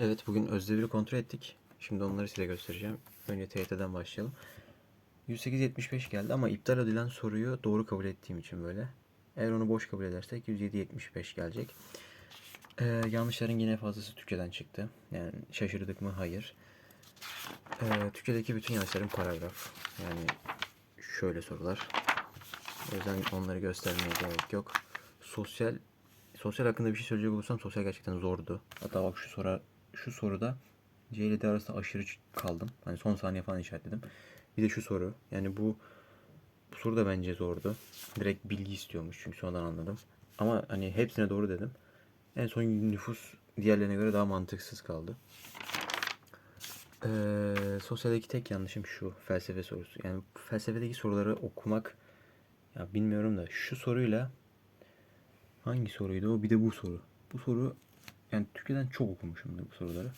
Evet bugün özdevir'i kontrol ettik. Şimdi onları size göstereceğim. Önce TYT'den başlayalım. 108.75 geldi ama iptal edilen soruyu doğru kabul ettiğim için böyle. Eğer onu boş kabul edersek 107.75 gelecek. Ee, yanlışların yine fazlası Türkçeden çıktı. Yani şaşırdık mı? Hayır. Ee, Türkçedeki bütün yanlışların paragraf. Yani şöyle sorular. O yüzden onları göstermeye gerek yok. Sosyal sosyal hakkında bir şey söyleyecek olursam sosyal gerçekten zordu. Hatta bak şu soru şu soruda C ile D arasında aşırı kaldım. Hani son saniye falan işaretledim. Bir de şu soru. Yani bu bu soru da bence zordu. Direkt bilgi istiyormuş çünkü sonradan anladım. Ama hani hepsine doğru dedim. En son nüfus diğerlerine göre daha mantıksız kaldı. Ee, sosyaldeki tek yanlışım şu felsefe sorusu. Yani felsefedeki soruları okumak ya bilmiyorum da şu soruyla hangi soruydu o bir de bu soru. Bu soru yani Türkiye'den çok okumuşum bu soruları.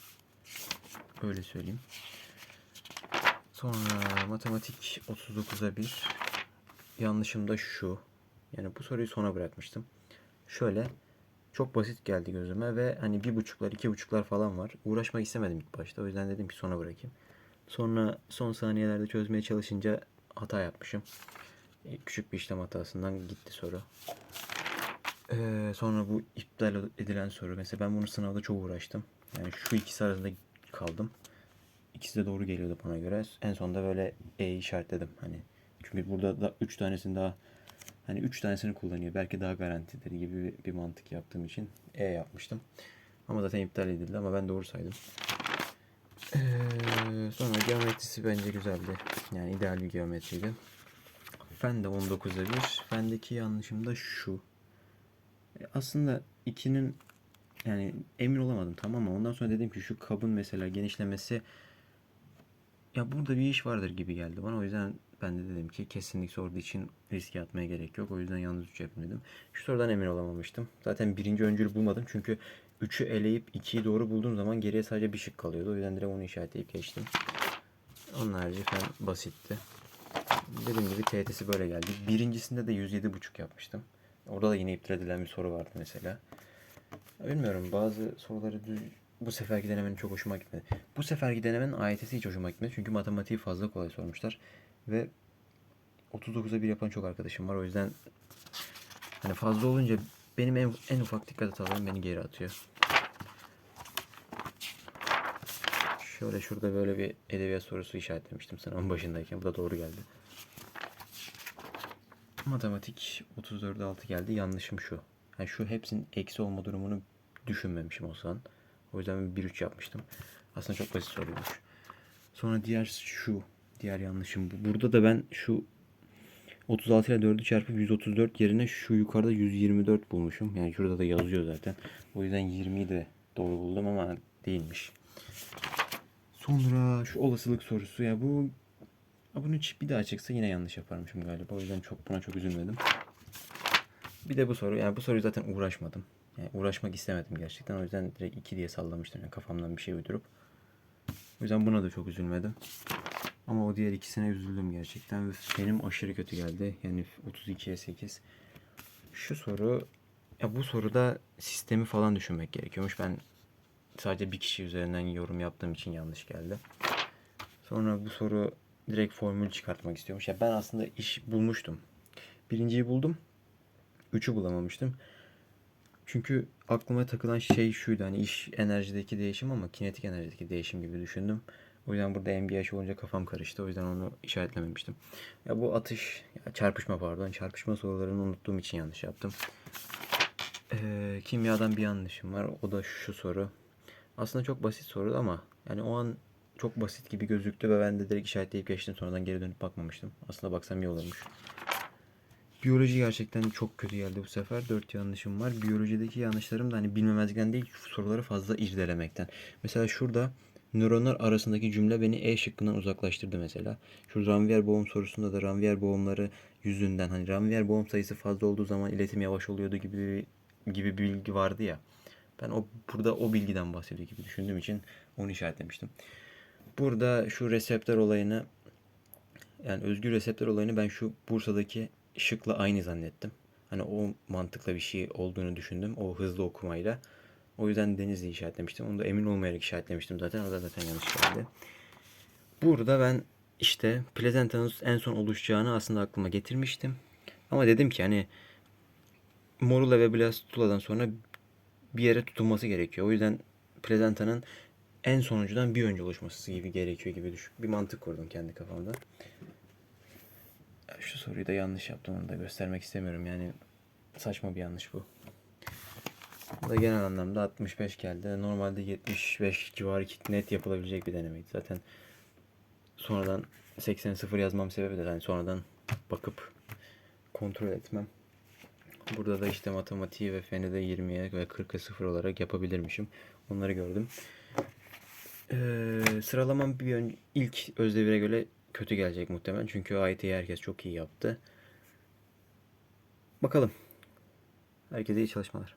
Öyle söyleyeyim. Sonra matematik 39'a 1. Yanlışım da şu. Yani bu soruyu sona bırakmıştım. Şöyle çok basit geldi gözüme ve hani bir buçuklar iki buçuklar falan var. Uğraşmak istemedim ilk başta. O yüzden dedim ki sona bırakayım. Sonra son saniyelerde çözmeye çalışınca hata yapmışım. E, Küçük bir işlem hatasından gitti soru. Ee, sonra bu iptal edilen soru. Mesela ben bunu sınavda çok uğraştım. Yani şu ikisi arasında kaldım. İkisi de doğru geliyordu bana göre. En sonunda böyle E işaretledim. Hani çünkü burada da 3 tanesini daha hani 3 tanesini kullanıyor. Belki daha garantidir gibi bir, bir mantık yaptığım için E yapmıştım. Ama zaten iptal edildi ama ben doğru saydım. Ee, sonra geometrisi bence güzeldi. Yani ideal bir geometriydi. Fen de 19'a 1. Fendeki yanlışım da şu. Aslında 2'nin yani emin olamadım tamam mı? Ondan sonra dedim ki şu kabın mesela genişlemesi ya burada bir iş vardır gibi geldi bana. O yüzden ben de dedim ki kesinlik sorduğu için riske atmaya gerek yok. O yüzden yalnız 3 yapayım dedim. Şu sorudan emin olamamıştım. Zaten birinci öncülü bulmadım. Çünkü 3'ü eleyip 2'yi doğru bulduğum zaman geriye sadece bir şık kalıyordu. O yüzden direkt onu işaretleyip geçtim. Onun harici basitti. Dediğim gibi TET'si böyle geldi. Birincisinde de 107.5 yapmıştım. Orada da yine iptal edilen bir soru vardı mesela. Bilmiyorum bazı soruları düz, bu seferki denemenin çok hoşuma gitmedi. Bu seferki denemenin AYT'si hiç hoşuma gitmedi. Çünkü matematiği fazla kolay sormuşlar. Ve 39'a 1 yapan çok arkadaşım var. O yüzden hani fazla olunca benim en, en ufak dikkat hatalarım beni geri atıyor. Şöyle şurada böyle bir edebiyat sorusu işaretlemiştim sınavın başındayken. Bu da doğru geldi. Matematik 34'e 6 geldi. Yanlışım şu. Yani şu hepsinin eksi olma durumunu düşünmemişim o zaman. O yüzden bir 1-3 yapmıştım. Aslında çok basit soruymuş. Sonra diğer şu. Diğer yanlışım bu. Burada da ben şu 36 ile 4'ü çarpıp 134 yerine şu yukarıda 124 bulmuşum. Yani şurada da yazıyor zaten. O yüzden 20'yi de doğru buldum ama değilmiş. Sonra şu olasılık sorusu. Ya bu Ha, bunu hiç bir daha çıksa yine yanlış yaparmışım galiba. O yüzden çok buna çok üzülmedim. Bir de bu soru. Yani bu soruyu zaten uğraşmadım. Yani uğraşmak istemedim gerçekten. O yüzden direkt 2 diye sallamıştım. Yani kafamdan bir şey uydurup. O yüzden buna da çok üzülmedim. Ama o diğer ikisine üzüldüm gerçekten. Benim aşırı kötü geldi. Yani 32'ye 8. Şu soru ya bu soruda sistemi falan düşünmek gerekiyormuş. Ben sadece bir kişi üzerinden yorum yaptığım için yanlış geldi. Sonra bu soru direkt formül çıkartmak istiyormuş. Ya ben aslında iş bulmuştum. Birinciyi buldum. Üçü bulamamıştım. Çünkü aklıma takılan şey şuydu. Hani iş enerjideki değişim ama kinetik enerjideki değişim gibi düşündüm. O yüzden burada MBH olunca kafam karıştı. O yüzden onu işaretlememiştim. Ya bu atış, ya çarpışma pardon. Çarpışma sorularını unuttuğum için yanlış yaptım. Ee, kimyadan bir yanlışım var. O da şu soru. Aslında çok basit soru ama yani o an çok basit gibi gözüktü ve ben de direkt işaretleyip geçtim. Sonradan geri dönüp bakmamıştım. Aslında baksam iyi olurmuş. Biyoloji gerçekten çok kötü geldi bu sefer. 4 yanlışım var. Biyolojideki yanlışlarım da hani bilmemezlikten değil soruları fazla irdelemekten. Mesela şurada nöronlar arasındaki cümle beni E şıkkından uzaklaştırdı mesela. Şu Ranvier boğum sorusunda da Ranvier boğumları yüzünden hani Ranvier boğum sayısı fazla olduğu zaman iletim yavaş oluyordu gibi gibi bir bilgi vardı ya. Ben o burada o bilgiden bahsediyor gibi düşündüğüm için onu işaretlemiştim. Burada şu reseptör olayını yani özgür reseptör olayını ben şu Bursa'daki şıkla aynı zannettim. Hani o mantıkla bir şey olduğunu düşündüm. O hızlı okumayla. O yüzden Denizli işaretlemiştim. Onu da emin olmayarak işaretlemiştim zaten. O da zaten yanlış geldi. Burada ben işte Pleasanta'nın en son oluşacağını aslında aklıma getirmiştim. Ama dedim ki hani Morula ve Blastula'dan sonra bir yere tutulması gerekiyor. O yüzden Pleasanta'nın en sonuncudan bir önce oluşması gibi gerekiyor gibi düşün. Bir mantık kurdum kendi kafamda. Şu soruyu da yanlış yaptım onu da göstermek istemiyorum. Yani saçma bir yanlış bu. Bu da genel anlamda 65 geldi. Normalde 75 civarı net yapılabilecek bir denemeydi. Zaten sonradan 80 0 yazmam sebebi de yani sonradan bakıp kontrol etmem. Burada da işte matematiği ve feni de 20'ye ve 40'a 0 olarak yapabilirmişim. Onları gördüm. Ee, sıralamam bir ön, ilk özdevire göre kötü gelecek muhtemelen. Çünkü AYT'yi herkes çok iyi yaptı. Bakalım. Herkese iyi çalışmalar.